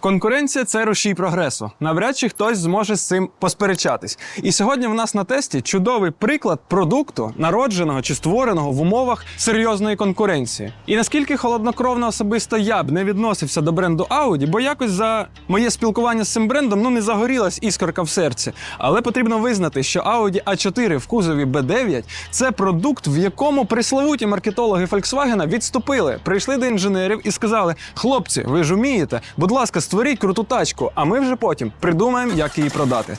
Конкуренція це рушій прогресу. Навряд чи хтось зможе з цим посперечатись. І сьогодні в нас на тесті чудовий приклад продукту, народженого чи створеного в умовах серйозної конкуренції. І наскільки холоднокровно особисто я б не відносився до бренду Audi, бо якось за моє спілкування з цим брендом ну не загорілась іскорка в серці. Але потрібно визнати, що Audi A4 в кузові B9 це продукт, в якому приславуті маркетологи Volkswagen відступили, прийшли до інженерів і сказали: хлопці, ви ж умієте, будь ласка, створіть круту тачку, а ми вже потім придумаємо, як її продати.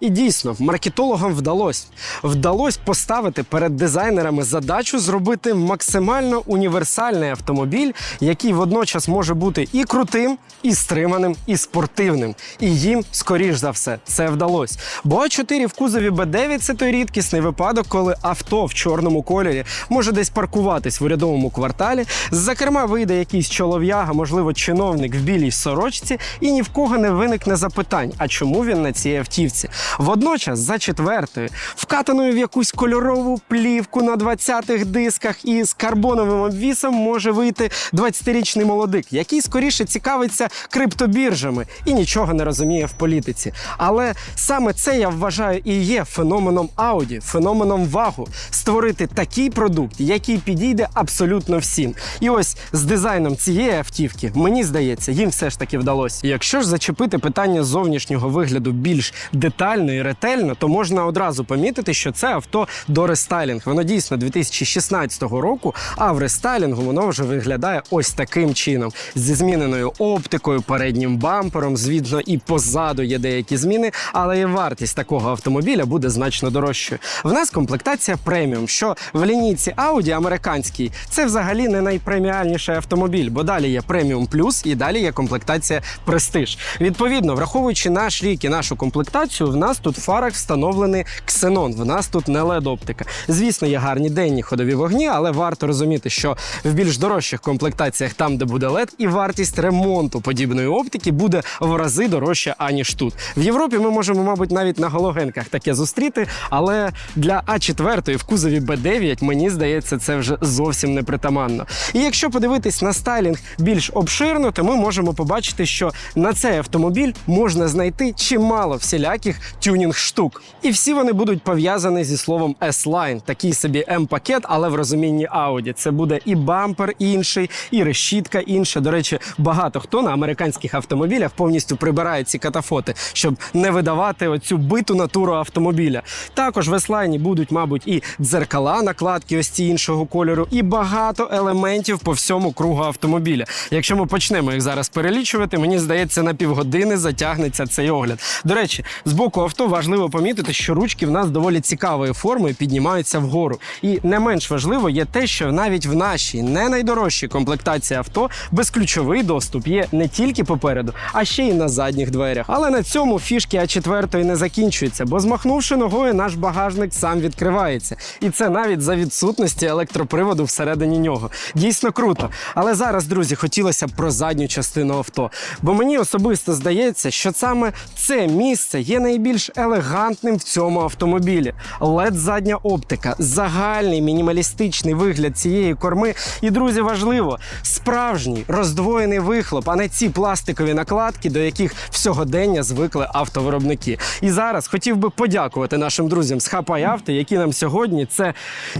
І дійсно, маркетологам вдалося. Вдалося поставити перед дизайнерами задачу зробити максимально універсальний автомобіль, який водночас може бути і крутим, і стриманим, і спортивним. І їм, скоріш за все, це вдалося. Бо А4 в кузові Б9 це той рідкісний випадок, коли авто в чорному кольорі може десь паркуватись в урядовому кварталі. З-за керма вийде якийсь чолов'яга, можливо, чиновник в білій сорочці, і ні в кого не виникне запитань, а чому він на цій автівці. Водночас, за четвертою, вкатаною в якусь кольорову плівку на 20-х дисках і з карбоновим обвісом може вийти 20-річний молодик, який скоріше цікавиться криптобіржами і нічого не розуміє в політиці. Але саме це я вважаю і є феноменом Audi, феноменом вагу створити такий продукт, який підійде абсолютно всім. І ось з дизайном цієї автівки, мені здається, їм все ж таки вдалося. Якщо ж зачепити питання зовнішнього вигляду більш детально і ретельно, то можна одразу помітити, що це авто до рестайлінг. Воно дійсно 2016 року, а в рестайлінгу воно вже виглядає ось таким чином: зі зміненою оптикою, переднім бампером. Звідно, і позаду є деякі зміни, але і вартість такого автомобіля буде значно дорожчою. В нас комплектація преміум, що в лінійці Audi американській це взагалі не найпреміальніший автомобіль, бо далі є преміум плюс і далі є комплектація престиж. Відповідно, враховуючи наш рік і нашу комплектацію, в нас тут в фарах встановлений ксенон. В нас тут не led оптика. Звісно, є гарні денні ходові вогні, але варто розуміти, що в більш дорожчих комплектаціях, там де буде LED, і вартість ремонту подібної оптики буде в рази дорожча, аніж тут. В Європі ми можемо, мабуть, навіть на галогенках таке зустріти, але для А4 в кузові Б9, мені здається, це вже зовсім не притаманно. І якщо подивитись на стайлінг більш обширно, то ми можемо побачити, що на цей автомобіль можна знайти чимало всіляких тюнінг штук. І всі вони будуть пов'язані зі словом S-Line, такий собі М-пакет, але в розумінні Audi. Це буде і бампер інший, і решітка інша. До речі, багато хто на американських автомобілях повністю прибирає ці катафоти, щоб не видавати оцю биту натуру автомобіля. Також в S-Line будуть, мабуть, і дзеркала, накладки ось ці іншого кольору, і багато елементів по всьому кругу автомобіля. Якщо ми почнемо їх зараз перелічувати, мені здається, на півгодини затягнеться цей огляд. До речі, з боку авто важливо помітити, що ручки в нас доволі цікавої форми піднімаються вгору. І не менш важливо є те, що навіть в нашій не найдорожчій комплектації авто безключовий доступ є не тільки попереду, а ще й на задніх дверях. Але на цьому фішки А4 не закінчуються, бо змахнувши ногою, наш багажник сам відкривається. І це навіть за відсутності електроприводу всередині нього. Дійсно круто. Але зараз, друзі, хотілося б про задню частину авто. Бо мені особисто здається, що саме це місце є найбільш елегантним в цьому автомобілі. led задня оптика, загальний мінімалістичний вигляд цієї корми. І, друзі, важливо, справжній роздвоєний вихлоп, а не ці пластикові накладки, до яких всьогодення звикли автовиробники. І зараз хотів би подякувати нашим друзям з Хапай Авто, які нам сьогодні це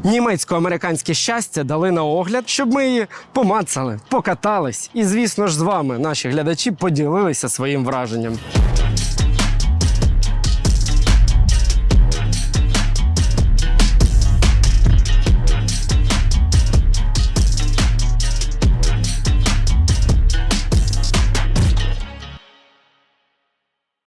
німецько-американське щастя дали на огляд, щоб ми її помацали, покатались. І, звісно ж, з вами, наші глядачі, поділилися своїм враженням.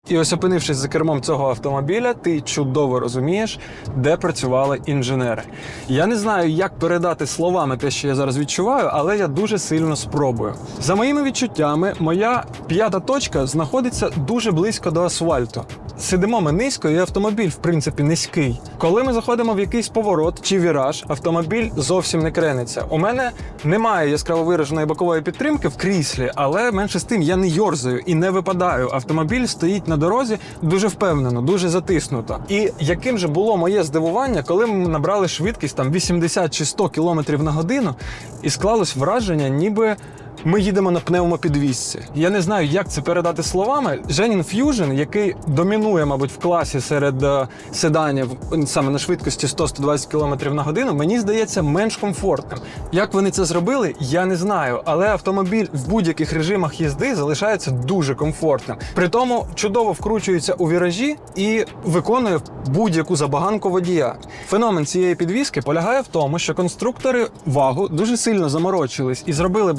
І ось опинившись за кермом цього автомобіля, ти чудово розумієш, де працювали інженери. Я не знаю, як передати словами те, що я зараз відчуваю, але я дуже сильно спробую. За моїми відчуттями, моя п'ята точка знаходиться дуже близько до асфальту. Сидимо ми низько, і автомобіль, в принципі, низький. Коли ми заходимо в якийсь поворот чи віраж, автомобіль зовсім не крениться. У мене немає яскраво вираженої бокової підтримки в кріслі, але менше з тим я не йорзаю і не випадаю. Автомобіль стоїть на дорозі дуже впевнено, дуже затиснуто. І яким же було моє здивування, коли ми набрали швидкість там 80 чи 100 км на годину, і склалось враження, ніби. Ми їдемо на пневмопідвісці. Я не знаю, як це передати словами. Женін Fusion, який домінує, мабуть, в класі серед е, седанів саме на швидкості 100-120 км на годину, мені здається менш комфортним. Як вони це зробили, я не знаю. Але автомобіль в будь-яких режимах їзди залишається дуже комфортним. При тому чудово вкручується у віражі і виконує будь-яку забаганку водія. Феномен цієї підвіски полягає в тому, що конструктори вагу дуже сильно заморочились і зробили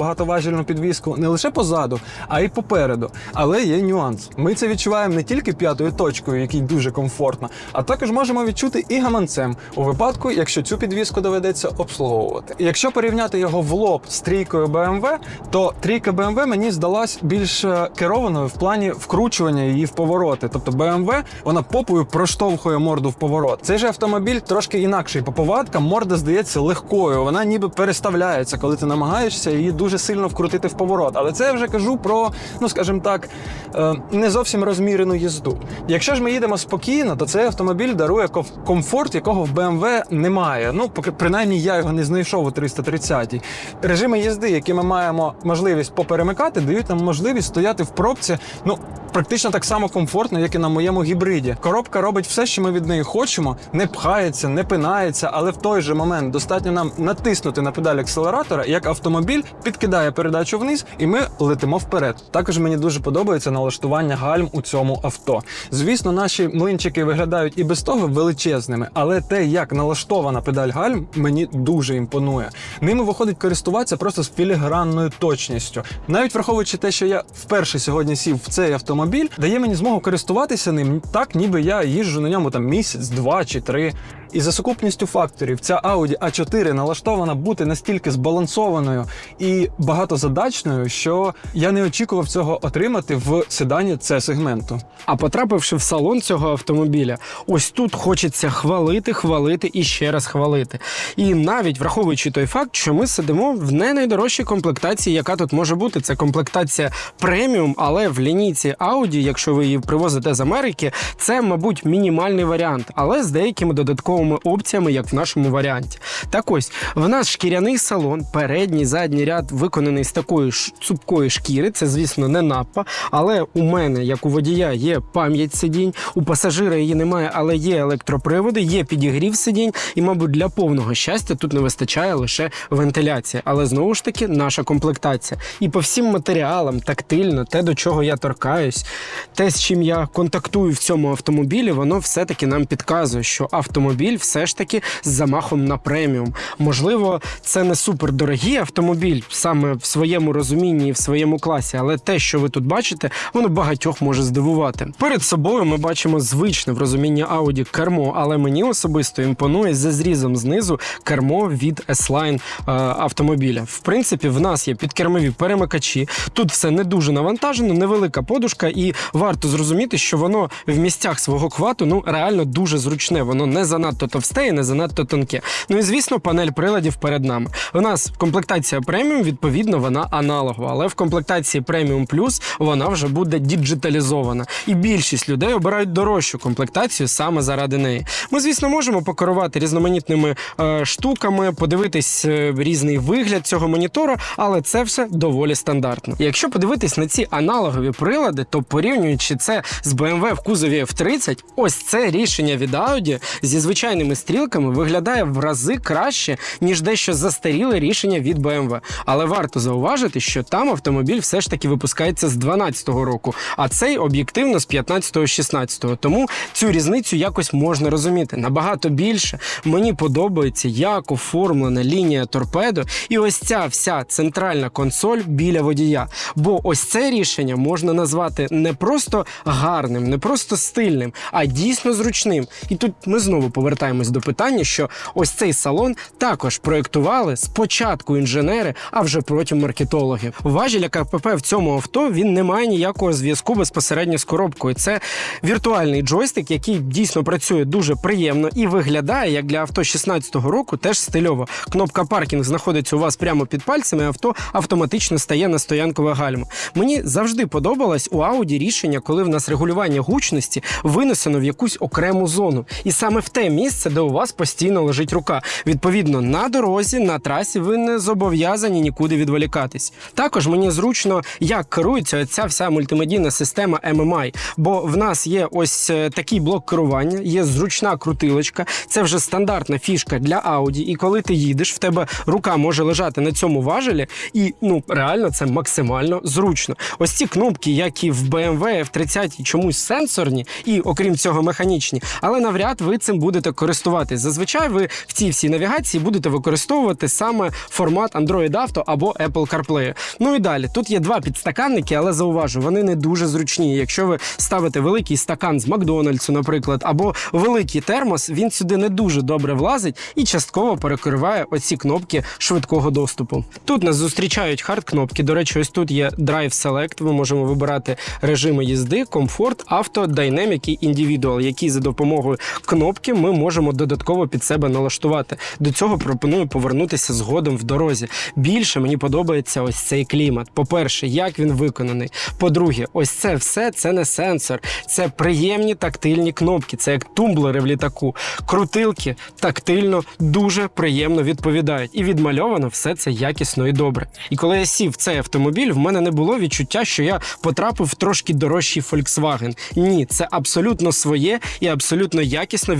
багатоважільну підвіску не лише позаду, а й попереду. Але є нюанс. Ми це відчуваємо не тільки п'ятою точкою, якій дуже комфортно, а також можемо відчути і гаманцем у випадку, якщо цю підвіску доведеться обслуговувати. Якщо порівняти його в лоб з трійкою BMW, то трійка BMW мені здалась більш е, керованою в плані вкручування її в повороти. Тобто BMW, вона попою проштовхує морду в поворот. Цей же автомобіль трошки інакший по повадкам. Морда здається легкою. Вона ніби переставляється, коли ти намагаєшся її дуже сильно вкрутити в поворот. Але це я вже кажу про, ну скажімо так, е, не зовсім розмірену їзду. Якщо ж ми їдемо спокійно, то цей автомобіль дарує комфорт, якого в BMW немає. Ну, принаймні я його не знайшов у 330-й. Режими їзди, які ми маємо можливість поперемикати, дають нам можливість стояти в пробці. Ну практично так само комфортно, як і на моєму гібриді. Коробка робить все, що ми від неї хочемо, не пхається, не пинається, але в той же момент достатньо нам натиснути на педаль акселератора, як автомобіль підкидає передачу вниз, і ми летимо вперед. Також мені дуже подобається налаштування гальм у цьому авто. Звісно, наші млинчики виглядають і без того величезними, але те, як налаштована педаль гальм, мені дуже імпонує. Ними виходить користуватися просто з філігранною точністю. Навіть враховуючи те, що я вперше сьогодні сів в цей автомобіль, дає мені змогу користуватися ним так, ніби я їжджу на ньому там місяць, два чи три. І за сукупністю факторів ця Audi A4 налаштована бути настільки збалансованою і багатозадачною, що я не очікував цього отримати в седані C сегменту. А потрапивши в салон цього автомобіля, ось тут хочеться хвалити, хвалити і ще раз хвалити. І навіть враховуючи той факт, що ми сидимо в не найдорожчій комплектації, яка тут може бути. Це комплектація преміум, але в лінійці Audi, якщо ви її привозите з Америки, це, мабуть, мінімальний варіант, але з деякими додатковими опціями, як в нашому варіанті. Так ось в нас шкіряний салон, передній, задній ряд виконаний з такої ж цупкої шкіри. Це, звісно, не напа. Але у мене, як у водія, є пам'ять сидінь, у пасажира її немає, але є електроприводи, є підігрів сидінь, і, мабуть, для повного щастя тут не вистачає лише вентиляція. Але знову ж таки, наша комплектація. І по всім матеріалам, тактильно, те, до чого я торкаюсь, те, з чим я контактую в цьому автомобілі, воно все-таки нам підказує, що автомобіль все ж таки з замахом на преміум. Можливо, це не супердорогий автомобіль саме в своєму розумінні і в своєму класі, але те, що ви тут бачите, воно багатьох може здивувати. Перед собою ми бачимо звичне в розумінні Audi кермо, але мені особисто імпонує за зрізом знизу кермо від S-Line е, автомобіля. В принципі, в нас є підкермові перемикачі. Тут все не дуже навантажено, невелика подушка, і варто зрозуміти, що воно в місцях свого квату ну реально дуже зручне. Воно не занадто товсте і не занадто тонке. Ну і звісно, панель приладів перед нами. У нас комплектація преміум, відповідно, вона аналогова, але в комплектації преміум плюс вона вже буде діджиталізована. І більшість людей обирають дорожчу комплектацію саме заради неї. Ми, звісно, можемо покерувати різноманітними е, штуками, подивитись е, різний вигляд цього монітора, але це все доволі стандартно. Якщо подивитись на ці аналогові прилади, то порівнюючи це з BMW в кузові F30, ось це рішення від Audi зі звичайними стрілками виглядає в рази краще, ніж дещо застаріле рішення від BMW. Але варто зауважити, що там автомобіль все ж таки випускається з 12-го року, а цей об'єктивно з 15-16. Тому цю різницю якось можна розуміти. Набагато більше мені подобається, як оформлена лінія торпедо, і ось ця вся центральна консоль біля водія. Бо ось це рішення можна назвати не просто гарним, не просто стильним, а дійсно зручним. І тут ми знову повертаємось до питання, що ось цей салон також проєктували спочатку інженери, а вже потім маркетологи. Важіль КПП в цьому авто він не має ніякого зв'язку безпосередньо з коробкою. Це віртуальний джойстик, який дійсно працює дуже приємно і виглядає як для авто 16-го року теж стильово. Кнопка паркінг знаходиться у вас прямо під пальцями. Авто автоматично стає на стоянкове гальмо. Мені завжди подобалось у Audi рішення, коли в нас регулювання гучності винесено в якусь окрему зону, і саме в те місце, де у вас постійно лежить рука. Відповідно, на дорозі, на трасі ви не зобов'язані нікуди відволікатись. Також мені зручно, як керується ця вся мультимедійна система MMI, бо в нас є ось е, такий блок керування, є зручна крутилочка. Це вже стандартна фішка для Audi. І коли ти їдеш, в тебе рука може лежати на цьому важелі, і ну реально це максимально зручно. Ось ці кнопки, як і в BMW F30 чомусь сенсорні, і окрім цього, механічні, але навряд ви цим будете користуватись. Зазвичай ви в цій всій навігації будете використовувати саме формат Android Auto або Apple CarPlay. Ну і далі. Тут є два підстаканники, але зауважу, вони не дуже зручні. Якщо ви ставите великий стакан з Макдональдсу, наприклад, або великий термос, він сюди не дуже добре влазить і частково перекриває оці кнопки швидкого доступу. Тут нас зустрічають хард-кнопки. До речі, ось тут є Drive Select. Ми можемо вибирати режими їзди, комфорт, авто, Dynamic і Individual, які за допомогою кнопки ми можемо додатково під себе налаштувати. До цього пропоную повернутися згодом в дорозі. Більше мені подобається ось цей клімат. По-перше, як він виконаний. По-друге, ось це все це не сенсор, це приємні тактильні кнопки, це як тумблери в літаку. Крутилки тактильно дуже приємно відповідають. І відмальовано все це якісно і добре. І коли я сів в цей автомобіль, в мене не було відчуття, що я потрапив в трошки дорожчий Volkswagen. Ні, це абсолютно своє і абсолютно якісно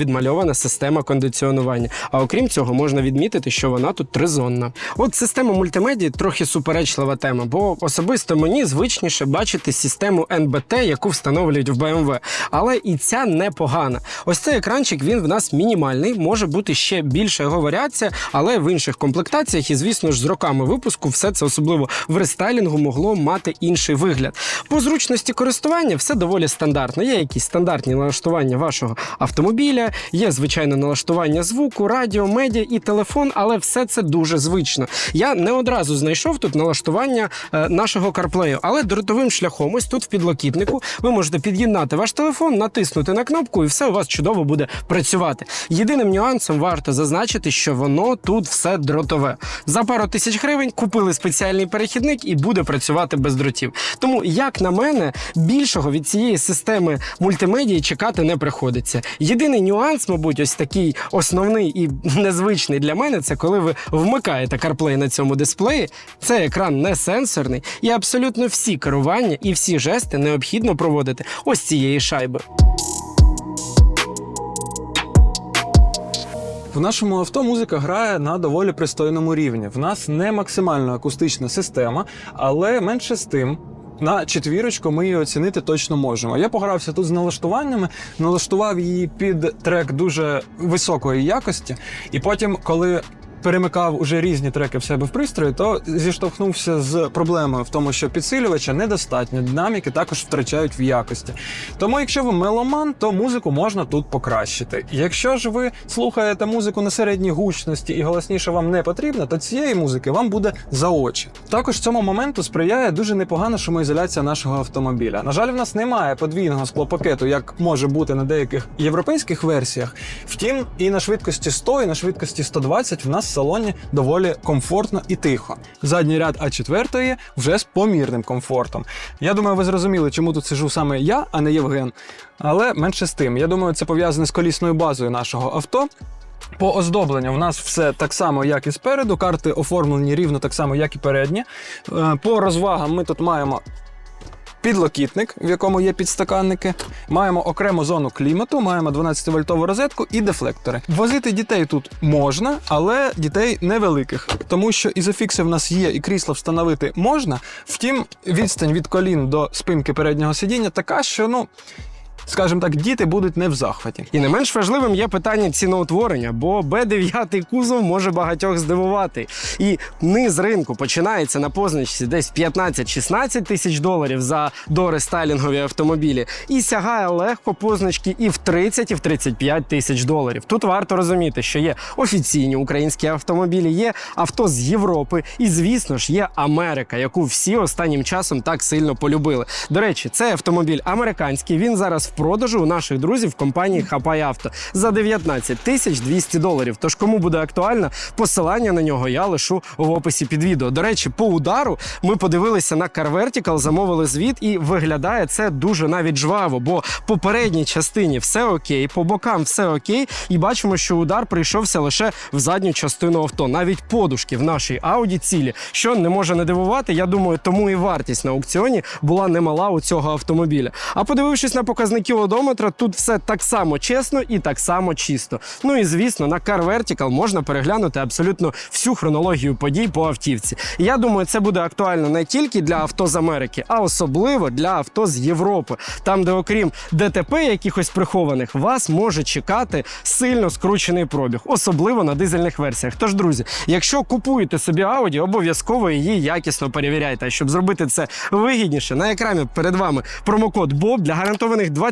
відмальована система кондиціонування. А окрім цього, можна відмітити, що вона тут тризонна. От система мультимедії трохи суперечлива тема, бо особисто мені звичніше бачити систему NBT, яку встановлюють в BMW. Але і ця непогана. Ось цей екранчик він в нас мінімальний, може бути ще більша його варіація, але в інших комплектаціях, і звісно ж, з роками випуску все це особливо в рестайлінгу могло мати інший вигляд. По зручності користування все доволі стандартно. Є якісь стандартні налаштування вашого автомобіля, є звичайне налаштування звуку, радіо, медіа і телефон, але все це дуже звично. Я не одразу знайшов тут налаштування е, нашого CarPlay, але дротовим шляхом, ось тут в підлокітнику, ви можете під'єднати ваш телефон, натиснути на кнопку, і все у вас чудово буде працювати. Єдиним нюансом варто зазначити, що воно тут все дротове. За пару тисяч гривень купили спеціальний перехідник і буде працювати без дротів. Тому, як на мене, більшого від цієї системи мультимедії чекати не приходиться. Єдиний нюанс, мабуть, ось такий основний і незвичний для мене, це коли ви вмикаєте CarPlay на цьому дисплеї. Цей екран не сенсорний, і абсолютно всі керування і всі жести необхідно проводити ось цієї шайби. В нашому авто музика грає на доволі пристойному рівні. В нас не максимально акустична система, але менше з тим. На четвірочку ми її оцінити точно можемо. Я погрався тут з налаштуваннями, налаштував її під трек дуже високої якості, і потім, коли перемикав уже різні треки в себе в пристрої, то зіштовхнувся з проблемою в тому, що підсилювача недостатньо, динаміки також втрачають в якості. Тому, якщо ви меломан, то музику можна тут покращити. Якщо ж ви слухаєте музику на середній гучності і голосніше вам не потрібно, то цієї музики вам буде за очі. Також цьому моменту сприяє дуже непогана шумоізоляція нашого автомобіля. На жаль, в нас немає подвійного склопакету, як може бути на деяких європейських версіях. Втім, і на швидкості 100, і на швидкості 120 в нас салоні доволі комфортно і тихо. Задній ряд А4 вже з помірним комфортом. Я думаю, ви зрозуміли, чому тут сижу саме я, а не Євген. Але менше з тим. Я думаю, це пов'язане з колісною базою нашого авто. По оздобленню в нас все так само, як і спереду. Карти оформлені рівно так само, як і передні. Е, По розвагам ми тут маємо підлокітник, в якому є підстаканники. Маємо окрему зону клімату, маємо 12-вольтову розетку і дефлектори. Возити дітей тут можна, але дітей невеликих, тому що ізофікси в нас є, і крісло встановити можна. Втім, відстань від колін до спинки переднього сидіння така, що ну. Скажімо так, діти будуть не в захваті. І не менш важливим є питання ціноутворення, бо Б9 кузов може багатьох здивувати. І низ ринку починається на позначці десь 15-16 тисяч доларів за дорестайлінгові автомобілі, і сягає легко позначки і в 30, і в 35 тисяч доларів. Тут варто розуміти, що є офіційні українські автомобілі, є авто з Європи, і звісно ж є Америка, яку всі останнім часом так сильно полюбили. До речі, цей автомобіль американський. Він зараз в продажу у наших друзів в компанії Хапай Авто за 19 тисяч 200 доларів. Тож кому буде актуально, посилання на нього я лишу в описі під відео. До речі, по удару ми подивилися на Car Vertical, замовили звіт, і виглядає це дуже навіть жваво, бо по передній частині все окей, по бокам все окей, і бачимо, що удар прийшовся лише в задню частину авто. Навіть подушки в нашій ауді цілі, що не може не дивувати. Я думаю, тому і вартість на аукціоні була немала у цього автомобіля. А подивившись на показники одометра, тут все так само чесно і так само чисто. Ну і звісно, на Car Vertical можна переглянути абсолютно всю хронологію подій по автівці. Я думаю, це буде актуально не тільки для авто з Америки, а особливо для авто з Європи, там, де окрім ДТП якихось прихованих, вас може чекати сильно скручений пробіг, особливо на дизельних версіях. Тож, друзі, якщо купуєте собі Audi, обов'язково її якісно перевіряйте. А щоб зробити це вигідніше, на екрані перед вами промокод БОБ для гарантованих 20%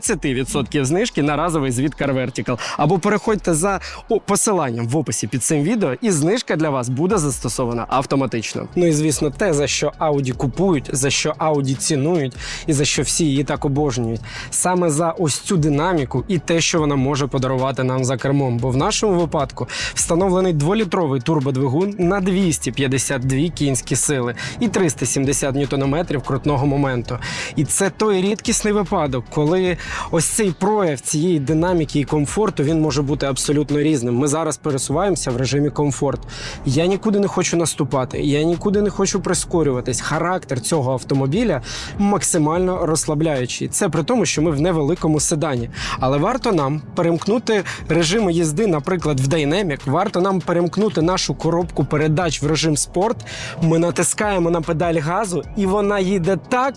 знижки на разовий звіт Car. Або переходьте за посиланням в описі під цим відео, і знижка для вас буде застосована автоматично. Ну і звісно, те, за що Audi купують, за що Audi цінують, і за що всі її так обожнюють. Саме за ось цю динаміку і те, що вона може подарувати нам за кермом. Бо в нашому випадку встановлений дволітровий турбодвигун на 252 кінські сили і 370 ньютонометрів крутного моменту. І це той рідкісний випадок, коли ось цей прояв цієї динаміки і комфорту він може бути абсолютно різним. Ми зараз пересуваємося в режимі комфорт. Я нікуди не хочу наступати, я нікуди не хочу прискорюватись. Характер цього автомобіля максимально розслабляючий. Це при тому, що ми в невеликому седані. Але варто нам перемкнути режими їзди, наприклад, в Dynamic, варто нам перемкнути нашу коробку передач в режим спорт. Ми натискаємо на педаль газу, і вона їде так.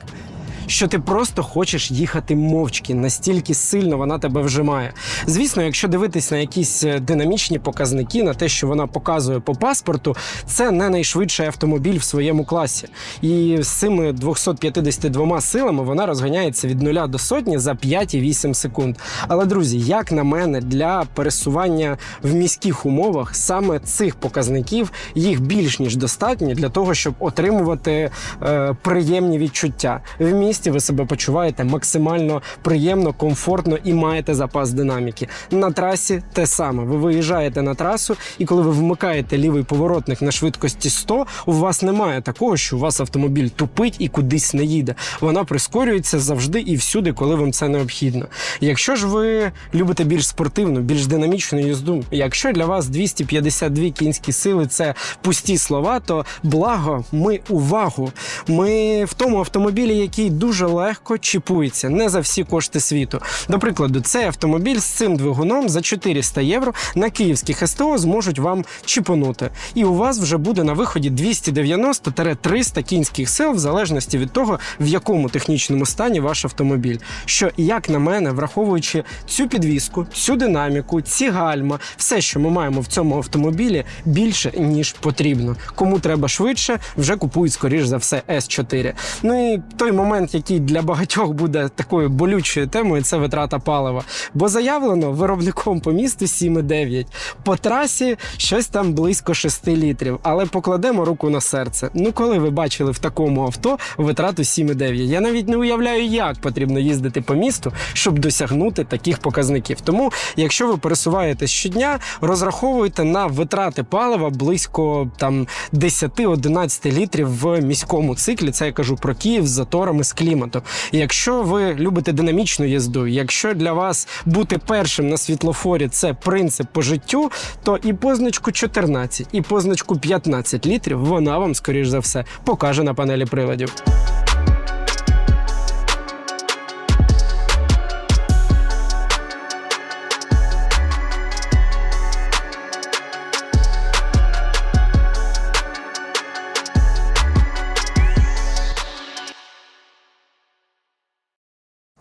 Що ти просто хочеш їхати мовчки, настільки сильно вона тебе вжимає. Звісно, якщо дивитись на якісь е, динамічні показники, на те, що вона показує по паспорту, це не найшвидший автомобіль в своєму класі. І з цими 252 силами вона розганяється від 0 до сотні за 5,8 секунд. Але друзі, як на мене, для пересування в міських умовах саме цих показників їх більш ніж достатньо для того, щоб отримувати е, приємні відчуття. В місті ви себе почуваєте максимально приємно, комфортно і маєте запас динаміки. На трасі те саме. Ви виїжджаєте на трасу, і коли ви вмикаєте лівий поворотник на швидкості 100, у вас немає такого, що у вас автомобіль тупить і кудись не їде. Вона прискорюється завжди і всюди, коли вам це необхідно. Якщо ж ви любите більш спортивну, більш динамічну їзду, якщо для вас 252 кінські сили це пусті слова, то благо ми увагу. Ми в тому автомобілі, який дуже легко чіпується не за всі кошти світу. До прикладу, цей автомобіль з цим двигуном за 400 євро на київських СТО зможуть вам чіпонути. І у вас вже буде на виході 290-300 кінських сил, в залежності від того, в якому технічному стані ваш автомобіль. Що, як на мене, враховуючи цю підвіску, цю динаміку, ці гальма, все, що ми маємо в цьому автомобілі, більше ніж потрібно. Кому треба швидше, вже купують скоріш за все С4. Ну і той момент, який для багатьох буде такою болючою темою, це витрата палива. Бо заявлено виробником по місту 7,9. По трасі щось там близько 6 літрів. Але покладемо руку на серце. Ну коли ви бачили в такому авто витрату 7,9? Я навіть не уявляю, як потрібно їздити по місту, щоб досягнути таких показників. Тому, якщо ви пересуваєтесь щодня, розраховуйте на витрати палива близько там 10-11 літрів в міському циклі. Це я кажу про Київ з заторами з кліматом. І Якщо ви любите динамічну їзду, якщо для вас бути першим на світлофорі це принцип по життю, то і позначку 14, і позначку 15 літрів вона вам, скоріш за все, покаже на панелі приладів.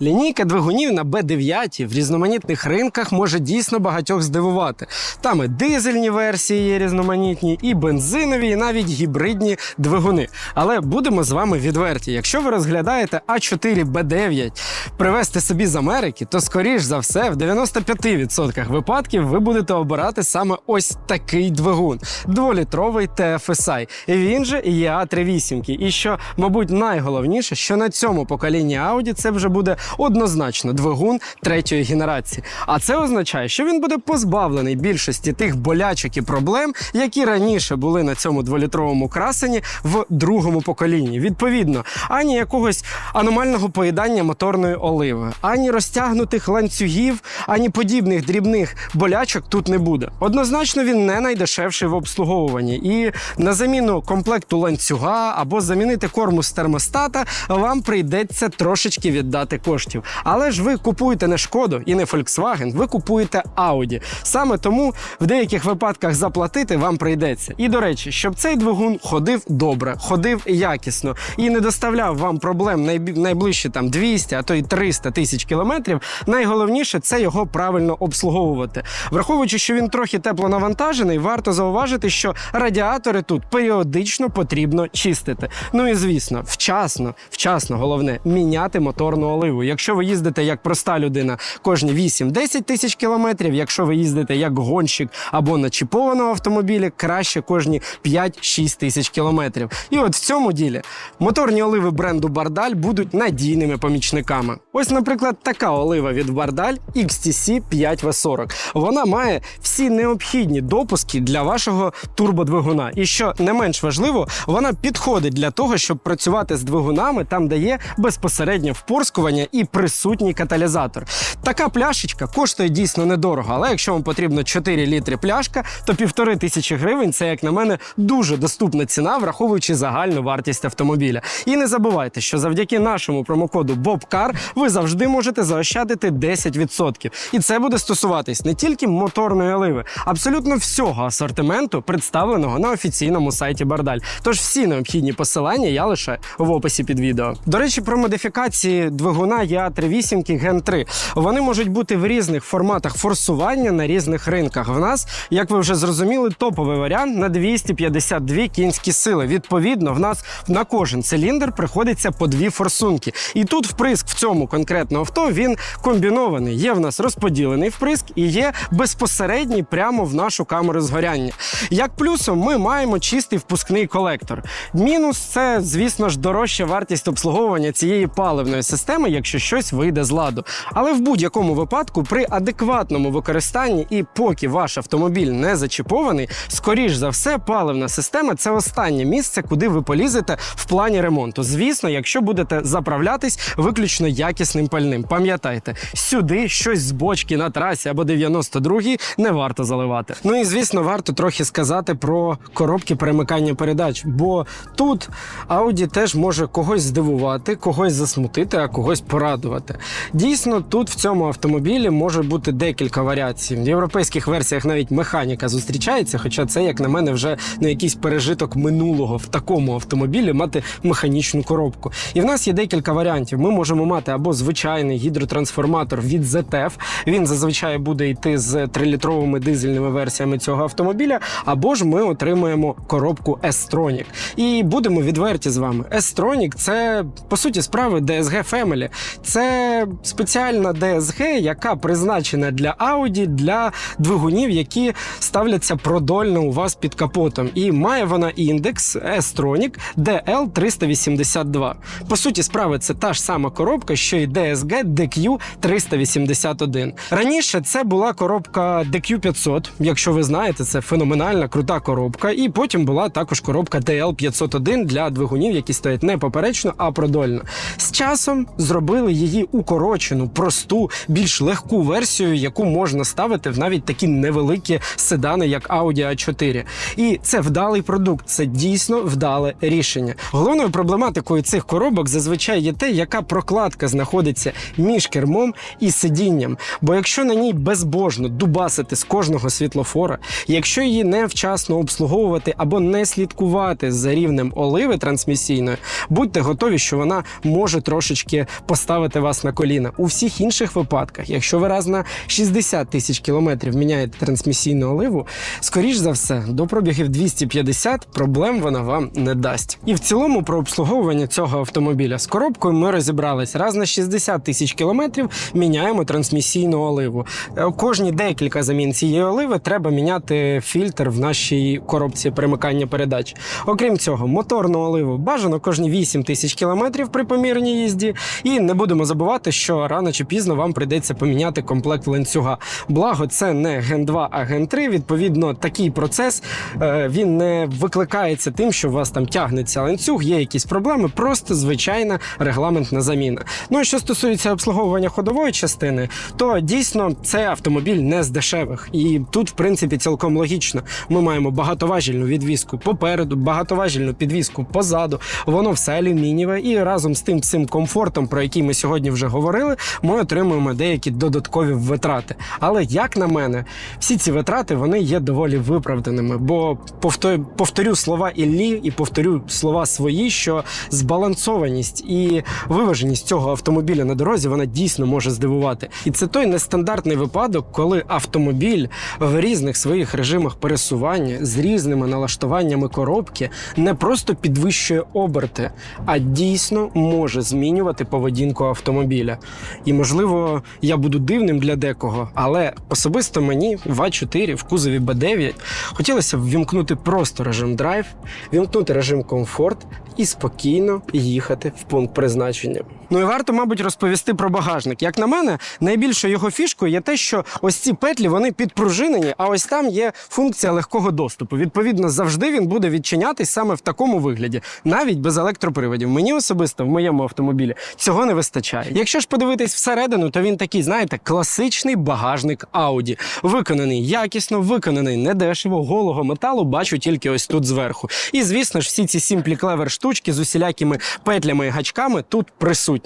Лінійка двигунів на B9 в різноманітних ринках може дійсно багатьох здивувати. Там і дизельні версії є різноманітні, і бензинові, і навіть гібридні двигуни. Але будемо з вами відверті. Якщо ви розглядаєте А4 Б9 привезти собі з Америки, то скоріш за все в 95% випадків ви будете обирати саме ось такий двигун дволітровий TFSI. Він же є А38. І що, мабуть, найголовніше, що на цьому поколінні Audi це вже буде однозначно двигун третьої генерації. А це означає, що він буде позбавлений більшості тих болячок і проблем, які раніше були на цьому дволітровому красені в другому поколінні. Відповідно, ані якогось аномального поїдання моторної оливи, ані розтягнутих ланцюгів, ані подібних дрібних болячок тут не буде. Однозначно, він не найдешевший в обслуговуванні. І на заміну комплекту ланцюга або замінити кормус термостата вам прийдеться трошечки віддати коштів. Але ж ви купуєте не шкоду і не Volkswagen, ви купуєте Audi. Саме тому в деяких випадках заплатити вам прийдеться. І до речі, щоб цей двигун ходив добре, ходив якісно і не доставляв вам проблем найближчі там 200, а то й 300 тисяч кілометрів. Найголовніше це його правильно обслуговувати. Враховуючи, що він трохи теплонавантажений, варто зауважити, що радіатори тут періодично потрібно чистити. Ну і звісно, вчасно, вчасно, головне, міняти моторну оливу. Якщо ви їздите як проста людина кожні 8-10 тисяч кілометрів, якщо ви їздите як гонщик або на чіпованому автомобілі, краще кожні 5-6 тисяч кілометрів. І от в цьому ділі моторні оливи бренду Бардаль будуть надійними помічниками. Ось, наприклад, така олива від Бардаль XTC 5V40. Вона має всі необхідні допуски для вашого турбодвигуна. І що не менш важливо, вона підходить для того, щоб працювати з двигунами там, де є безпосереднє впорскування присутній каталізатор. Така пляшечка коштує дійсно недорого, але якщо вам потрібно 4 літри пляшка, то півтори тисячі гривень це, як на мене, дуже доступна ціна, враховуючи загальну вартість автомобіля. І не забувайте, що завдяки нашому промокоду BOBCAR ви завжди можете заощадити 10%. І це буде стосуватись не тільки моторної оливи, абсолютно всього асортименту, представленого на офіційному сайті Бардаль. Тож всі необхідні посилання я лише в описі під відео. До речі, про модифікації двигуна ЯА38 Gen 3. Вони можуть бути в різних форматах форсування на різних ринках. В нас, як ви вже зрозуміли, топовий варіант на 252 кінські сили. Відповідно, в нас на кожен циліндр приходиться по дві форсунки. І тут вприск в цьому конкретно авто він комбінований. Є в нас розподілений вприск і є безпосередній прямо в нашу камеру згоряння. Як плюсом, ми маємо чистий впускний колектор. Мінус це, звісно ж, дорожча вартість обслуговування цієї паливної системи, якщо щось вийде з ладу. Але в будь-якому випадку, при адекватному використанні і поки ваш автомобіль не зачіпований, скоріш за все, паливна система це останнє місце, куди ви полізете в плані ремонту. Звісно, якщо будете заправлятись виключно якісним пальним. Пам'ятайте, сюди щось з бочки на трасі або 92-й не варто заливати. Ну і звісно, варто трохи сказати про коробки перемикання передач, бо тут Audi теж може когось здивувати, когось засмутити, а когось порадувати. Дійсно, тут в цьому автомобілі може бути декілька варіацій. В європейських версіях навіть механіка зустрічається, хоча це, як на мене, вже не якийсь пережиток минулого в такому автомобілі мати механічну коробку. І в нас є декілька варіантів. Ми можемо мати або звичайний гідротрансформатор від ZF, він зазвичай буде йти з 3-літровими дизельними версіями цього автомобіля, або ж ми отримуємо коробку S-Tronic. І будемо відверті з вами. S-Tronic – це по суті справи DSG Family. Це спеціальна DSG, яка призначена для Audi, для двигунів, які ставляться продольно у вас під капотом. І має вона індекс S-Tronic DL382. По суті, справи це та ж сама коробка, що і DSG DQ381. Раніше це була коробка DQ500, якщо ви знаєте, це феноменальна крута коробка. І потім була також коробка DL501 для двигунів, які стоять не поперечно, а продольно. З часом зробили її укорочену, просту, більш легку версію, яку можна ставити в навіть такі невеликі седани, як Audi A4. І це вдалий продукт, це дійсно вдале рішення. Головною проблематикою цих коробок зазвичай є те, яка прокладка знаходиться між кермом і сидінням. Бо якщо на ній безбожно дубасити з кожного світлофора, якщо її невчасно обслуговувати або не слідкувати за рівнем оливи трансмісійної, будьте готові, що вона може трошечки поставити поставити вас на коліна. У всіх інших випадках, якщо ви раз на 60 тисяч кілометрів міняєте трансмісійну оливу, скоріш за все, до пробігів 250 проблем вона вам не дасть. І в цілому про обслуговування цього автомобіля з коробкою ми розібрались. Раз на 60 тисяч кілометрів міняємо трансмісійну оливу. Е, Кожні декілька замін цієї оливи треба міняти фільтр в нашій коробці перемикання передач. Окрім цього, моторну оливу бажано кожні 8 тисяч кілометрів при помірній їзді. І не будемо забувати, що рано чи пізно вам прийдеться поміняти комплект ланцюга. Благо, це не Ген 2, а Ген 3. Відповідно, такий процес е, він не викликається тим, що у вас там тягнеться ланцюг, є якісь проблеми, просто звичайна регламентна заміна. Ну і що стосується обслуговування ходової частини, то дійсно цей автомобіль не з дешевих. І тут, в принципі, цілком логічно. Ми маємо багатоважільну відвізку попереду, багатоважільну підвізку позаду. Воно все алюмінієве, і разом з тим цим комфортом, про який ми сьогодні вже говорили, ми отримуємо деякі додаткові витрати. Але як на мене, всі ці витрати вони є доволі виправданими. Бо повто- повторю слова Іллі і повторю слова свої, що збалансованість і виваженість цього автомобіля на дорозі вона дійсно може здивувати. І це той нестандартний випадок, коли автомобіль в різних своїх режимах пересування з різними налаштуваннями коробки не просто підвищує оберти, а дійсно може змінювати поведінку автомобіля. І можливо, я буду дивним для декого, але особисто мені в А4 в кузові Б9 хотілося б ввімкнути просто режим драйв, вімкнути режим комфорт і спокійно їхати в пункт призначення. Ну і варто, мабуть, розповісти про багажник. Як на мене, найбільшою його фішкою є те, що ось ці петлі вони підпружинені, а ось там є функція легкого доступу. Відповідно, завжди він буде відчинятись саме в такому вигляді, навіть без електроприводів. Мені особисто в моєму автомобілі цього не вистачає. Якщо ж подивитись всередину, то він такий, знаєте, класичний багажник Audi. Виконаний якісно, виконаний недешево, голого металу бачу тільки ось тут зверху. І звісно ж, всі ці сімплі клевер штучки з усілякими петлями і гачками тут присутні.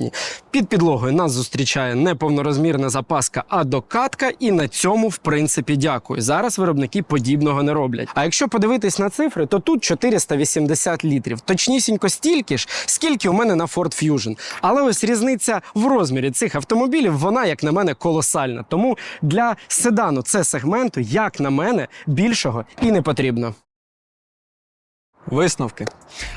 Під підлогою нас зустрічає не повнорозмірна запаска, а докатка, і на цьому, в принципі, дякую. Зараз виробники подібного не роблять. А якщо подивитись на цифри, то тут 480 літрів. Точнісінько стільки ж, скільки у мене на Ford Fusion. Але ось різниця в розмірі цих автомобілів, вона, як на мене, колосальна. Тому для седану це сегменту, як на мене, більшого і не потрібно. Висновки.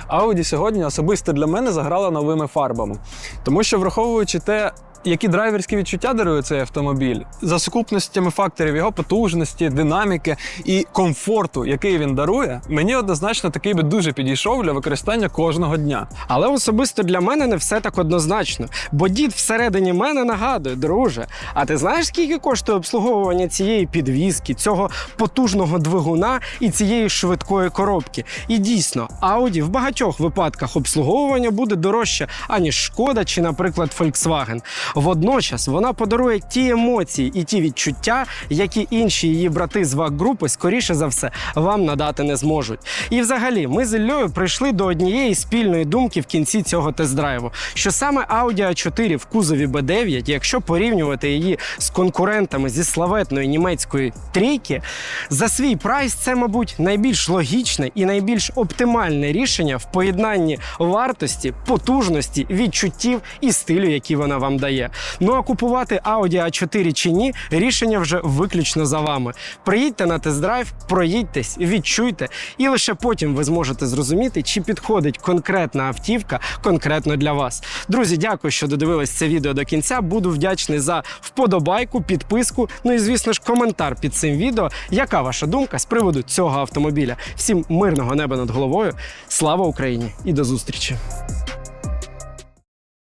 Audi сьогодні особисто для мене заграла новими фарбами. Тому що, враховуючи те, які драйверські відчуття дарує цей автомобіль, за сукупностями факторів його потужності, динаміки і комфорту, який він дарує, мені однозначно такий би дуже підійшов для використання кожного дня. Але особисто для мене не все так однозначно. Бо дід всередині мене нагадує, друже. А ти знаєш, скільки коштує обслуговування цієї підвіски, цього потужного двигуна і цієї швидкої коробки? І дійсно, Audi в багатьох випадках обслуговування буде дорожче, аніж Шкода чи, наприклад, Volkswagen. Водночас вона подарує ті емоції і ті відчуття, які інші її брати з ВАГ-групи, скоріше за все, вам надати не зможуть. І взагалі, ми з Іллею прийшли до однієї спільної думки в кінці цього тест-драйву, що саме Audi A4 в кузові B9, якщо порівнювати її з конкурентами зі славетної німецької трійки, за свій прайс це, мабуть, найбільш логічне і найбільш оптимальне рішення в поєднанні вартості, потужності, відчуттів і стилю, який вона вам дає. Ну а купувати Audi A4 чи ні, рішення вже виключно за вами. Приїдьте на тест-драйв, проїдьтесь, відчуйте, і лише потім ви зможете зрозуміти, чи підходить конкретна автівка конкретно для вас. Друзі, дякую, що додивились це відео до кінця. Буду вдячний за вподобайку, підписку. Ну і звісно ж, коментар під цим відео. Яка ваша думка з приводу цього автомобіля? Всім мирного неба над головою. Слава Україні і до зустрічі!